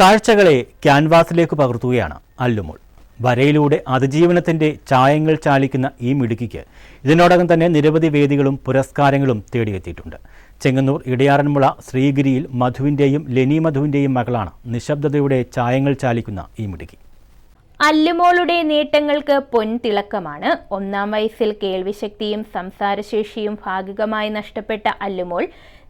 കാഴ്ചകളെ ക്യാൻവാസിലേക്ക് പകർത്തുകയാണ് അല്ലുമോൾ. വരയിലൂടെ അതിജീവനത്തിന്റെ ചായങ്ങൾ ചാലിക്കുന്ന ഈ മിടുക്കിക്ക് ഇതിനോടകം തന്നെ നിരവധി വേദികളും പുരസ്കാരങ്ങളും തേടിയെത്തിയിട്ടുണ്ട്. ചെങ്ങന്നൂർ ഇടയാറന്മുള ശ്രീഗിരിയിൽ മധുവിന്റെയും ലെനി മധുവിന്റെയും മകളാണ് നിശബ്ദതയുടെ ചായങ്ങൾ ചാലിക്കുന്ന ഈ മിടുക്കി. അല്ലുമോളുടെ നേട്ടങ്ങൾക്ക് പൊൻതിളക്കമാണ്. ഒന്നാം വയസ്സിൽ കേൾവിശക്തിയും സംസാരശേഷിയും ഭാഗികമായി നഷ്ടപ്പെട്ട അല്ലുമോൾ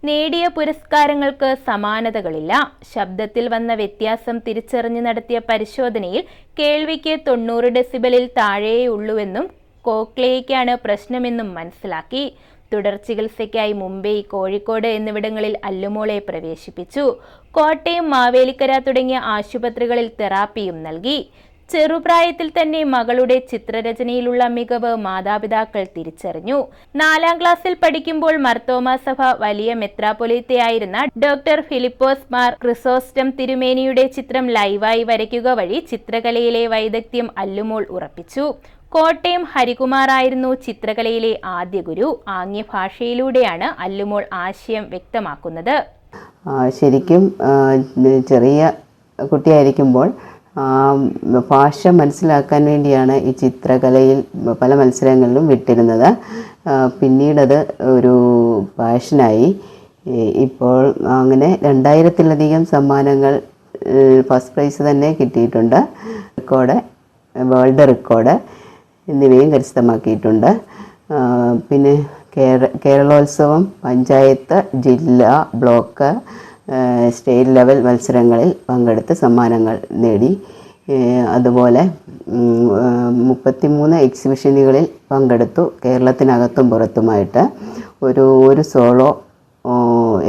നേടിയ പുരസ്കാരങ്ങൾക്ക് സമാനതകളില്ല. ശബ്ദത്തിൽ വന്ന വ്യത്യാസം തിരിച്ചറിഞ്ഞു നടത്തിയ പരിശോധനയിൽ കേൾവിക്ക് തൊണ്ണൂറ് ഡെസിബലിൽ താഴെയുള്ളൂവെന്നും കോക്ലേയ്ക്കാണ് പ്രശ്നമെന്നും മനസ്സിലാക്കി. തുടർ ചികിത്സയ്ക്കായി മുംബൈ കോഴിക്കോട് എന്നിവിടങ്ങളിൽ അല്ലുമോളെ പ്രവേശിപ്പിച്ചു. കോട്ടയം മാവേലിക്കര തുടങ്ങിയ ആശുപത്രികളിൽ തെറാപ്പിയും നൽകി. ചെറുപ്രായത്തിൽ തന്നെ മകളുടെ ചിത്രരചനയിലുള്ള മികവ് മാതാപിതാക്കൾ തിരിച്ചറിഞ്ഞു. നാലാം ക്ലാസ്സിൽ പഠിക്കുമ്പോൾ മർത്തോമ സഭ വലിയ മെത്രാപൊലിത്തയായിരുന്ന ഡോക്ടർ ഫിലിപ്പോസ് മാർ ക്രിസോസ്റ്റം തിരുമേനിയുടെ ചിത്രം ലൈവായി വരയ്ക്കുക വഴി ചിത്രകലയിലെ വൈദഗ്ധ്യം അല്ലുമോൾ ഉറപ്പിച്ചു. കോട്ടയം ഹരികുമാർ ആയിരുന്നു ചിത്രകലയിലെ ആദ്യ ഗുരു. ആംഗ്യ ഭാഷയിലൂടെയാണ് അല്ലുമോൾ ആശയം വ്യക്തമാക്കുന്നത്. ശരിക്കും ചെറിയ കുട്ടിയായിരിക്കുമ്പോൾ ഭാഷ മനസ്സിലാക്കാൻ വേണ്ടിയാണ് ഈ ചിത്രകലയിൽ പല മത്സരങ്ങളിലും വിട്ടിരുന്നത്. പിന്നീടത് ഒരു പാഷനായി ഇപ്പോൾ അങ്ങനെ രണ്ടായിരത്തിലധികം സമ്മാനങ്ങൾ ഫസ്റ്റ് പ്രൈസ് തന്നെ കിട്ടിയിട്ടുണ്ട്. റെക്കോർഡ് വേൾഡ് റെക്കോർഡ് എന്നിവയും കരസ്ഥമാക്കിയിട്ടുണ്ട്. പിന്നെ കേര കേരളോത്സവം പഞ്ചായത്ത് ജില്ല ബ്ലോക്ക് സ്റ്റേറ്റ് ലെവൽ മത്സരങ്ങളിൽ പങ്കെടുത്ത് സമ്മാനങ്ങൾ നേടി. അതുപോലെ മുപ്പത്തിമൂന്ന് എക്സിബിഷനുകളിൽ പങ്കെടുത്തു. കേരളത്തിനകത്തും പുറത്തുമായിട്ട് ഒരു ഒരു സോളോ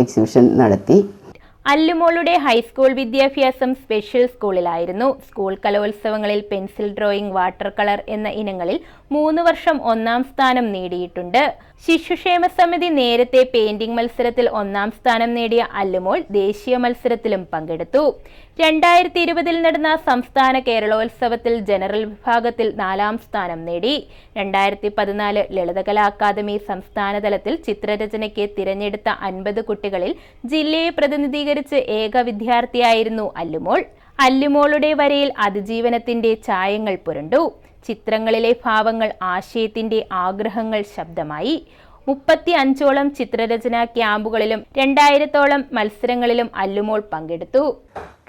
എക്സിബിഷൻ നടത്തി. അല്ലുമോളുടെ ഹൈസ്കൂൾ വിദ്യാഭ്യാസം സ്പെഷ്യൽ സ്കൂളിലായിരുന്നു. സ്കൂൾ കലോത്സവങ്ങളിൽ പെൻസിൽ ഡ്രോയിങ് വാട്ടർ കളർ എന്ന ഇനങ്ങളിൽ മൂന്ന് വർഷം ഒന്നാം സ്ഥാനം നേടിയിട്ടുണ്ട്. ശിശുക്ഷേമ സമിതി നേരത്തെ പെയിന്റിംഗ് മത്സരത്തിൽ ഒന്നാം സ്ഥാനം നേടിയ അല്ലുമോൾ ദേശീയ മത്സരത്തിലും പങ്കെടുത്തു. രണ്ടായിരത്തി ഇരുപതിൽ നടന്ന സംസ്ഥാന കേരളോത്സവത്തിൽ ജനറൽ വിഭാഗത്തിൽ നാലാം സ്ഥാനം നേടി. രണ്ടായിരത്തി പതിനാല് ലളിതകലാ അക്കാദമി സംസ്ഥാനതലത്തിൽ ചിത്രരചനയ്ക്ക് തിരഞ്ഞെടുത്ത അൻപത് കുട്ടികളിൽ ജില്ലയെ പ്രതിനിധീകരിച്ച് ഏക വിദ്യാർത്ഥിയായിരുന്നു അല്ലുമോൾ. അല്ലുമോളുടെ വരയിൽ അതിജീവനത്തിന്റെ ചായങ്ങൾ പുരണ്ടു. ചിത്രങ്ങളിലെ ഭാവങ്ങൾ ആശയത്തിന്റെ ആഗ്രഹങ്ങൾ ശബ്ദമായി. മുപ്പത്തി അഞ്ചോളം ചിത്രരചനാ ക്യാമ്പുകളിലും രണ്ടായിരത്തോളം മത്സരങ്ങളിലും അല്ലുമോൾ പങ്കെടുത്തു.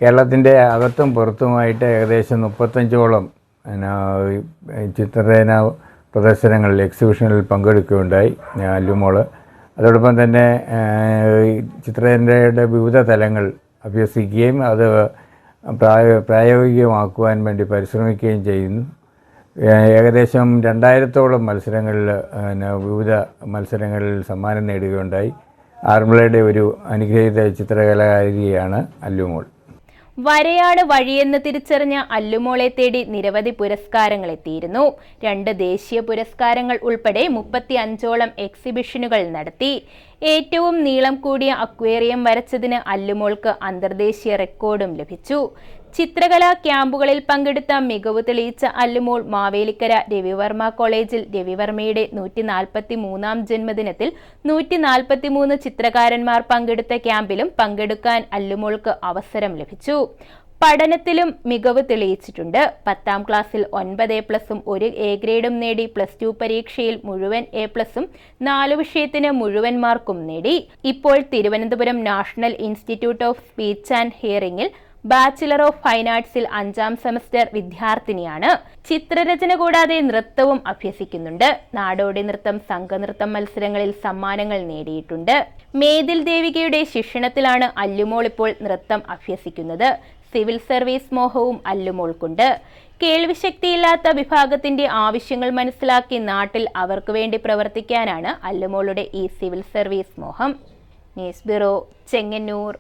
കേരളത്തിന്റെ അകത്തും പുറത്തുമായിട്ട് ഏകദേശം മുപ്പത്തഞ്ചോളം ചിത്രരചന പ്രദർശനങ്ങളിൽ എക്സിബിഷനിൽ പങ്കെടുക്കുകയുണ്ടായി. അല്ലുമോൾ അതോടൊപ്പം തന്നെ ചിത്രരചനയുടെ വിവിധ തലങ്ങൾ അഭ്യസിക്കുകയും അത് പ്രായ പ്രായോഗികമാക്കുവാൻ വേണ്ടി പരിശ്രമിക്കുകയും ചെയ്യുന്നു. ഏകദേശം രണ്ടായിരത്തോളം മത്സരങ്ങളിൽ വിവിധ മത്സരങ്ങളിൽ സമ്മാനം നേടുകയുണ്ടായി. ആർമിളയുടെ ഒരു അനുഗ്രഹീത ചിത്രകലാകാരിയാണ് അല്ലുമോൾ. വരയാണ് വഴിയെന്ന് തിരിച്ചറിഞ്ഞ അല്ലുമോളെ തേടി നിരവധി പുരസ്കാരങ്ങൾ എത്തിയിരുന്നു. രണ്ട് ദേശീയ പുരസ്കാരങ്ങൾ ഉൾപ്പെടെ മുപ്പത്തി അഞ്ചോളം എക്സിബിഷനുകൾ നടത്തി. ഏറ്റവും നീളം കൂടിയ അക്വേറിയം വരച്ചതിന് അല്ലുമോൾക്ക് അന്തർദേശീയ റെക്കോർഡും ലഭിച്ചു. ചിത്രകലാ ക്യാമ്പുകളിൽ പങ്കെടുത്ത മികവ് തെളിയിച്ച അല്ലുമോൾ മാവേലിക്കര രവിവർമ്മ കോളേജിൽ രവിവർമ്മയുടെ നൂറ്റി നാൽപ്പത്തി മൂന്നാം ജന്മദിനത്തിൽ നൂറ്റി നാൽപ്പത്തി മൂന്ന് ചിത്രകാരന്മാർ പങ്കെടുത്ത ക്യാമ്പിലും പങ്കെടുക്കാൻ അല്ലുമോൾക്ക് അവസരം ലഭിച്ചു. പഠനത്തിലും മികവ് തെളിയിച്ചിട്ടുണ്ട്. പത്താം ക്ലാസ്സിൽ ഒൻപത് എ പ്ലസും ഒരു എ ഗ്രേഡും നേടി പ്ലസ് ടു പരീക്ഷയിൽ മുഴുവൻ എ പ്ലസും നാല് വിഷയത്തിന് മുഴുവൻ മാർക്കും നേടി. ഇപ്പോൾ Thiruvananthapuram national institute of speech and ഹിയറിംഗിൽ bachelor of fine ആർട്സിൽ അഞ്ചാം സെമസ്റ്റർ വിദ്യാർത്ഥിനിയാണ്. ചിത്രരചന കൂടാതെ നൃത്തവും അഭ്യസിക്കുന്നുണ്ട്. നാടോടി നൃത്തം സംഘനൃത്തം മത്സരങ്ങളിൽ സമ്മാനങ്ങൾ നേടിയിട്ടുണ്ട്. മേതിൽ ദേവികയുടെ ശിക്ഷണത്തിലാണ് അല്ലുമോൾ ഇപ്പോൾ നൃത്തം അഭ്യസിക്കുന്നത്. Civil service മോഹവും അല്ലുമോൾക്കുണ്ട്. കേൾവിശക്തിയില്ലാത്ത വിഭാഗത്തിന്റെ ആവശ്യങ്ങൾ മനസ്സിലാക്കി നാട്ടിൽ അവർക്ക് വേണ്ടി പ്രവർത്തിക്കാനാണ് അല്ലുമോളുടെ ഈ സിവിൽ സർവീസ് മോഹം. News bureau Chengannur.